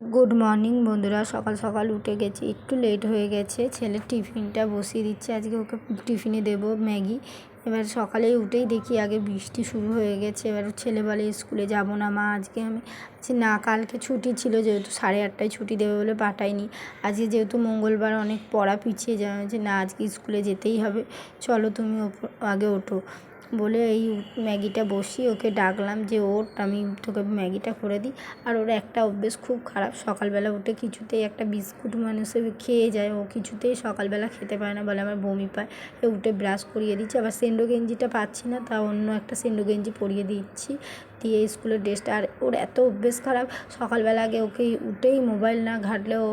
Good morning বন্ধুরা, সকাল সকাল উঠে গেছি। একটু লেট হয়ে গেছে ছেলের টিফিনটা বসিয়ে দিচ্ছে, আজকে ওকে টিফিনে দেবো ম্যাগি। এবার সকালে উঠেই দেখি আগে বৃষ্টি শুরু হয়ে গেছে, এবার ছেলে বলে, স্কুলে যাব না মা, আজকে আমি বলছি না, কালকে ছুটি ছিল, যেহেতু সাড়ে আটটায় ছুটি দেবে বলে পাঠাইনি। আজকে যেহেতু মঙ্গলবার অনেক পড়া পিছিয়ে যাওয়া হয়েছে না, আজকে স্কুলে যেতেই হবে, চলো তুমি আগে ওঠো। বলে এই ম্যাগিটা বসিয়ে ওকে ডাকলাম যে ওর আমি তোকে ম্যাগিটা করে দিই। আর ওর একটা অভ্যেস খুব খারাপ, সকালবেলা উঠে কিছুতেই একটা বিস্কুট মানুষে খেয়ে যায়, ও কিছুতেই সকালবেলা খেতে পারে না বলে আমার বমি পায়। উঠে ব্রাশ করিয়ে দিচ্ছি, আবার সেন্ডো গেঞ্জিটা পাচ্ছি না, তা অন্য একটা সেন্ডো গেঞ্জি পরিয়ে দিচ্ছি। দিয়ে স্কুলের ড্রেসটা। আর ওর এত অভ্যেস খারাপ, সকালবেলা আগে ওকে উঠেই মোবাইল না ঘাটলে ও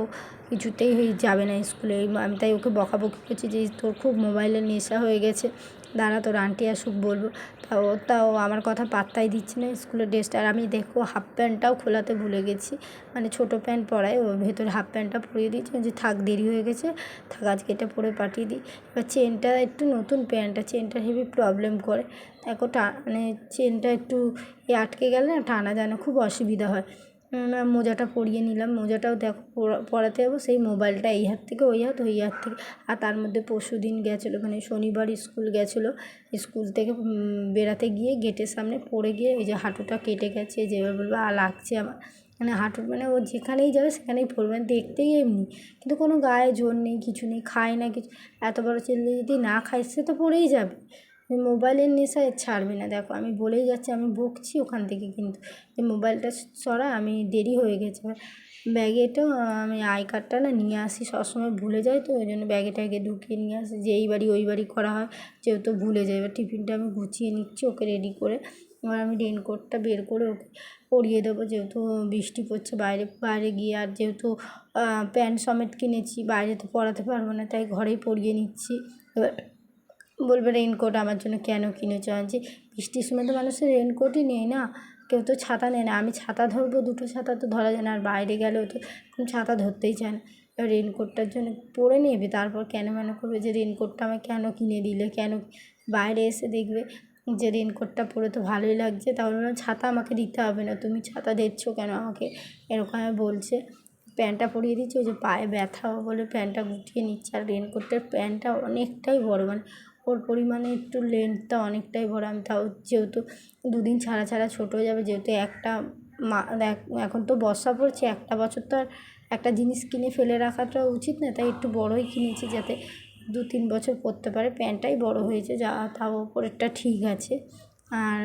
কিছুতেই যাবে না স্কুলে। আমি তাই ওকে বকাবকি করছি যে, তোর খুব মোবাইলের নেশা হয়ে গেছে। দাঁড়া, তোর আন্টি আসুক বলব। তাও তাও আমার কথা পাত্তাই দিচ্ছে না স্কুলের ড্রেসটা। আর আমি দেখো হাফ প্যান্টটাও খোলাতে ভুলে গেছি। মানে ছোটো প্যান্ট পরাই, ও ভেতরে হাফ প্যান্টটা পরিয়ে দিয়েছি। যে থাক, দেরি হয়ে গেছে। থাক, আজকে এটা পরে পাঠিয়ে দিই। এবার চেনটা একটু নতুন প্যান্টটা চেনটা হেভি প্রবলেম করে। দেখো টা মানে চেনটা একটু এ আটকে গেলে না টানা যায় না খুব অসুবিধা হয়। মোজাটা পরিয়ে নিলাম। মোজাটাও দেখো পরাতে যাব। সেই মোবাইলটা এই হাত থেকে, ওই হাত ওই হাত থেকে। আর তার মধ্যে পরশু দিন গেছিল মানে শনিবার স্কুল গেছিল। স্কুল থেকে বেড়াতে গিয়ে গেটের সামনে পড়ে গিয়ে এই যে হাঁটুটা কেটে গেছে। যে এবার বলব আর লাগছে আমার। মানে হাঁটুর মানে ও যেখানেই যাবে, সেখানেই পড়বে। মানে দেখতেই এমনি। কিন্তু কোনো গায়ে জোর নেই, কিছু নেই, খায় না কিছু। এত বড় ছেলে যদি না খায়, সে তো পড়েই যাবে। মোবাইলের নেশায় ছাড়বে না। দেখো, আমি বলেই যাচ্ছি, আমি বকছি ওখান থেকে কিন্তু। এই মোবাইলটা সরা, আমি দেরি হয়ে গেছে। ব্যাগেটাও আমি আই কার্ডটা না নিয়ে আসি, সবসময় ভুলে যাই তো, ওই জন্য ব্যাগে ট্যাগে ঢুকিয়ে নিয়ে আসি। যে এই বাড়ি, ওই বাড়ি করা হয় যেহেতু ভুলে যাই এবার টিফিনটা আমি গুছিয়ে নিচ্ছি, ওকে রেডি করে। এবার আমি রেনকোটটা বের করে ওকে পরিয়ে দেবো, যেহেতু বৃষ্টি পড়ছে বাইরে বাইরে গিয়ে। আর যেহেতু প্যান্ট সমেত কিনেছি, বাইরে তো পরাতে পারব না, তাই ঘরেই পরিয়ে নিচ্ছি। এবার বলবে রেনকোট আমার জন্য কেন কিনেছো আনছি? বৃষ্টির সময় তো মানুষের রেনকোটই নেই না। কেউ তো ছাতা নেয় না। আমি ছাতা ধরবো, দুটো ছাতা তো ধরা যায় না। আর বাইরে গেলেও তো ছাতা ধরতেই চায় না। এবার রেনকোটটার জন্য পরে নেবে, তারপর কেন কেন করবে যে রেনকোটটা আমায় কেন কিনে দিলে? কেন বাইরে এসে দেখবে যে রেনকোটটা পরে তো ভালোই লাগছে। তাহলে ছাতা আমাকে দিতে হবে না। তুমি ছাতা দিচ্ছ কেন আমাকে? এরকম বলছে। প্যান্টটা পরিয়ে দিচ্ছি ওই যে পায়ে ব্যথা বলে প্যান্টটা গুটিয়ে নিচ্ছে। আর রেনকোটের প্যান্টটা অনেকটাই বড় মানে ওর পরিমাণে একটু লেন্থটা অনেকটাই বড় আমি তাও যেহেতু দুদিন ছাড়া ছাড়া ছোটো হয়ে যাবে, যেহেতু একটা মা এখন তো বর্ষা পড়ছে, একটা বছর তো আর একটা জিনিস কিনে ফেলে রাখাটা উচিত না। তাই একটু বড়ই কিনেছি যাতে দু তিন বছর পরতে পারে। প্যান্টটাই বড় হয়েছে, যা, তাও ওপরেরটা ঠিক আছে। আর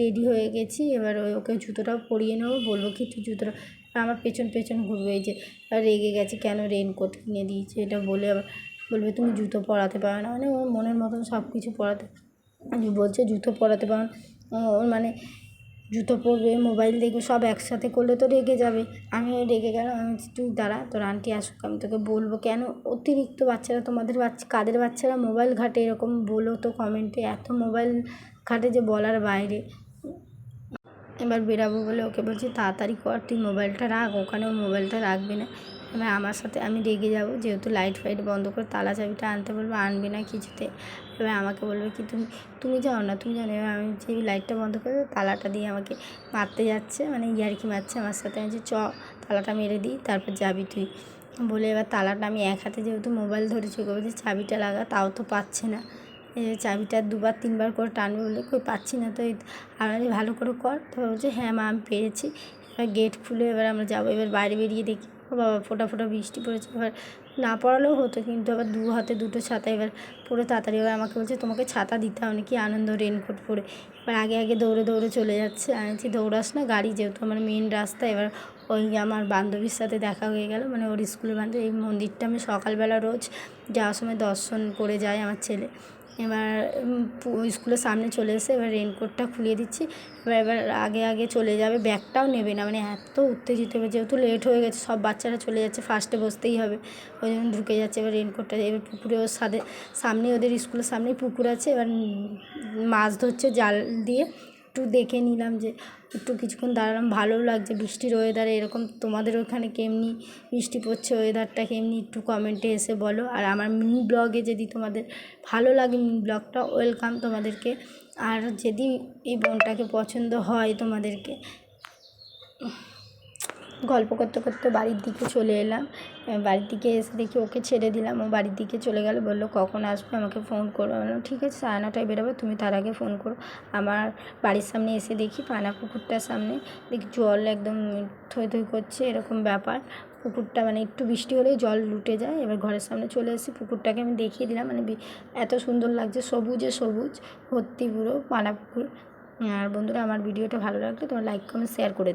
রেডি হয়ে গেছি, এবার ওই ওকে জুতোটাও পরিয়ে নেব, বলব কি তুই জুতোটা আমার পেছন পেছন ঘুরবে যে রেগে গেছে, কেন রেনকোট কিনে দিয়েছে, এটা বলে আবার বলবে, তুমি জুতো পরাতে পারো না। মানে ওর মনের মতন সব কিছু পরাতে বলছে, জুতো পরাতে পারো ওর মানে জুতো পরবে, মোবাইল দেখবে, সব একসাথে করলে তো রেগে যাবে। আমিও রেগে গেলাম, আমি তুই দাঁড়া, তোর আন্টি আসুক, আমি তোকে বলব। কেন অতিরিক্ত বাচ্চারা, তোমাদের বাচ্চা, কাদের বাচ্চারা মোবাইল ঘাটে এরকম বলো তো কমেন্টে, এত মোবাইল ঘাটে যে বলার বাইরে। এবার বেরাবো বলে ওকে বলছি, তাড়াতাড়ি কর, তুই মোবাইলটা রাখ, ওখানেও মোবাইলটা রাখবি না। এবার আমার সাথে আমি রেগে যাব, যেহেতু লাইট ফাইট বন্ধ করে তালা চাবিটা আনতে বলব, আনবে না কিছুতে। এবার আমাকে বলবে কি, তুমি তুমি যাও না, তুমি জানো এবার আমি যে লাইটটা বন্ধ করে তালাটা দিয়ে আমাকে মারতে যাচ্ছে মানে ইয়ার্কি মারছে আমার সাথে। আমি যে, চ, তালাটা মেরে দিই, তারপর যাবি তুই। বলে এবার তালাটা আমি এক হাতে যেহেতু মোবাইল ধরেছি, ওকে বলছি, চাবিটা লাগা, তাও তো পাচ্ছে না। চাবিটা দুবার, তিনবার করে টানবে বলে কই, পাচ্ছি না তো আর ভালো করে কর। তারপর বলছে হ্যাঁ মা, আমি পেরেছি এবার গেট খুলে এবার আমরা যাব, এবার বাইরে বেরিয়ে দেখি বাবা ফোটা ফোটা বৃষ্টি পড়েছে, এবার না পড়ালেও হতো, কিন্তু আবার দু হাতে দুটো ছাতা এবার পরে তাড়াতাড়ি এবার আমাকে বলছে, তোমাকে ছাতা দিতে হবে কি আনন্দ রেনকোট পরে? এবার আগে আগে দৌড়ে দৌড়ে চলে যাচ্ছে, আমি দৌড়াস না, গাড়ি যেহেতু আমার মেন রাস্তা, এবার ওই আমার বান্ধবীর সাথে দেখা হয়ে গেল মানে ওর স্কুলের বান্ধবী, এই মন্দিরটা আমি সকালবেলা রোজ যাওয়ার সময় দর্শন করে যায় আমার ছেলে। এবার স্কুলের সামনে চলে এসে এবার রেনকোটটা খুলিয়ে দিচ্ছি। এবার এবার আগে আগে চলে যাবে, ব্যাগটাও নেবে না মানে এত উত্তেজিত হবে যেহেতু লেট হয়ে গেছে, সব বাচ্চারা চলে যাচ্ছে ফার্স্টে বসতেই হবে। ওই জন্য ঢুকে যাচ্ছে, এবার রেনকোটটা এবার পুকুরে ওর সাথে সামনে ওদের স্কুলের সামনেই পুকুর আছে, এবার মাছ ধরছে জাল দিয়ে। একটু দেখে নিলাম যে একটু কিছুক্ষণ দাঁড়ালাম ভালোও লাগছে। বৃষ্টির ওয়েদারে এরকম তোমাদের ওখানে কেমনি বৃষ্টি পড়ছে ওয়েদারটা কেমনি একটু কমেন্টে এসে বলো। আর আমার মিনি ব্লগে যদি তোমাদের ভালো লাগে মিনি ব্লগটা ওয়েলকাম তোমাদেরকে। আর যদি এই বনটাকে পছন্দ হয় তোমাদেরকে গল্প করতে করতে বাড়ির দিকে চলে এলাম। বাড়ির দিকে এসে দেখি ওকে ছেড়ে দিলাম। ও বাড়ির দিকে চলে গেল, বলল, কখন আসবে? আমাকে ফোন করো। আমি বললাম, ঠিক আছে সাড়ে নটায় বেরোবে, তুমি তার আগে ফোন করো। আমার বাড়ির সামনে এসে দেখি পানা পুকুরটার সামনে। দেখি জল একদম থই থই করছে, এরকম ব্যাপার। পুকুরটা মানে একটু বৃষ্টি হলেই জল লুটে যায়। এবার ঘরের সামনে চলে এসে পুকুরটাকে আমি দেখিয়ে দিলাম। মানে এত সুন্দর লাগছে, সবুজে সবুজ, ভর্তি পুরো পানা পুকুর। আর বন্ধুরা, আমার ভিডিওটা ভালো লাগলে তোমার লাইক কমেন্ট শেয়ার করে।